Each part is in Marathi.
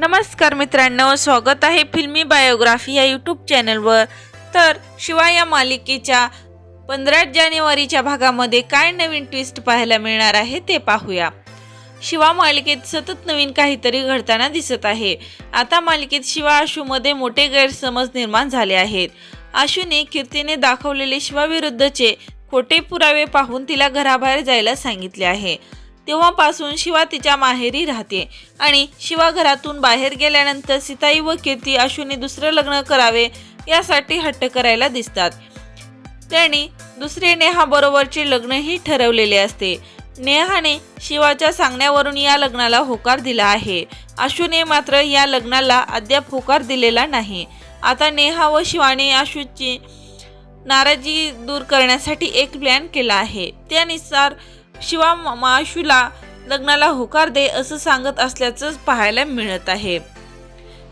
नमस्कार मित्रांनो स्वागत आहे फिल्मी बायोग्राफी या यूट्यूब चॅनलवर. तर शिवाय या मालिकेच्या पंधरा जानेवारीच्या भागामध्ये काय नवीन ट्विस्ट पाहायला मिळणार आहे ते पाहूया. शिवा मालिकेत सतत नवीन काहीतरी घडताना दिसत आहे. आता मालिकेत शिवा आशूमध्ये मोठे गैरसमज निर्माण झाले आहेत. आशूने कीर्तीने दाखवलेले शिवाविरुद्धचे खोटे पुरावे पाहून तिला घराबाहेर जायला सांगितले आहे. तेव्हापासून शिवा तिच्या माहेरी राहते. आणि शिवा घरातून बाहेर गेल्यानंतर सीताई व कीर्ती आशूने दुसरं लग्न करावे यासाठी हट्ट करायला दिसतात. त्यांनी दुसरे नेहाबरोबरचे लग्नही ठरवलेले असते. नेहाने शिवाच्या सांगण्यावरून या लग्नाला होकार दिला आहे. आशूने मात्र या लग्नाला अद्याप होकार दिलेला नाही. आता नेहा व शिवाने आशूची नाराजी दूर करण्यासाठी एक प्लॅन केला आहे. त्यानुसार शिवा माशूला लग्नाला होकार दे असं सांगत असल्याचं पाहायला मिळत आहे.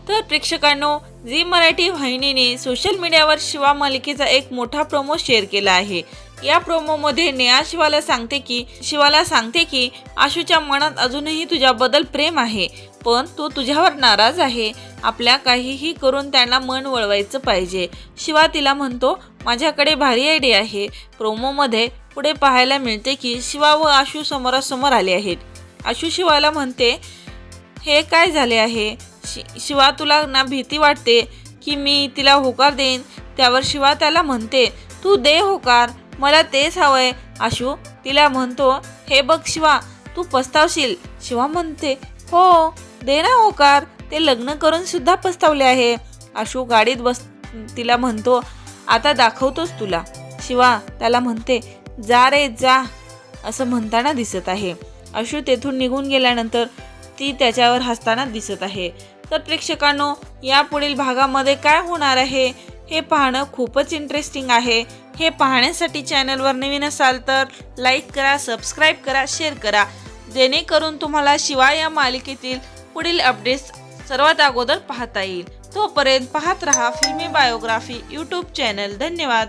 तर प्रेक्षकांनो झी मराठी वाहिनीने सोशल मीडियावर शिवा मालिकेचा एक मोठा प्रोमो शेअर केला आहे. या प्रोमोमध्ये नेहा शिवाला सांगते की शिवाला सांगते की आशूच्या मनात अजूनही तुझ्याबद्दल प्रेम आहे पण तो तुझ्यावर नाराज आहे. आपल्या काहीही करून त्यांना मन वळवायचं पाहिजे. शिवा तिला म्हणतो माझ्याकडे भारी आयडिया आहे. प्रोमोमध्ये पुढे पाहायला मिळते की शिवा व आशू समोरासमोर आले आहेत. आशू शिवाला म्हणते हे काय झाले आहे? शि शिवा तुला ना भीती वाटते की मी तिला होकार देईन? त्यावर शिवा त्याला म्हणते तू दे होकार मला तेच हवंय. आशू तिला म्हणतो हे बघ शिवा तू पस्तावशील. शिवा म्हणते हो दे ना होकार ते लग्न करून सुद्धा पस्तावले आहे. आशू गाडीत बस तिला म्हणतो आता दाखवतोच तुला. शिवा त्याला म्हणते जा रे जा असं म्हणताना दिसत आहे. अशू तेथून निघून गेल्यानंतर ती त्याच्यावर हसताना दिसत आहे. तर प्रेक्षकांनो यापुढील भागामध्ये काय होणार आहे हे पाहणं खूपच इंटरेस्टिंग आहे. हे पाहण्यासाठी चॅनलवर नवीन असाल तर लाईक करा सबस्क्राईब करा शेअर करा. जेणेकरून तुम्हाला शिवाय या मालिकेतील पुढील अपडेट्स सर्वात अगोदर पाहता येईल. तोपर्यंत पाहत रहा फिल्मी बायोग्राफी यूट्यूब चॅनल धन्यवाद.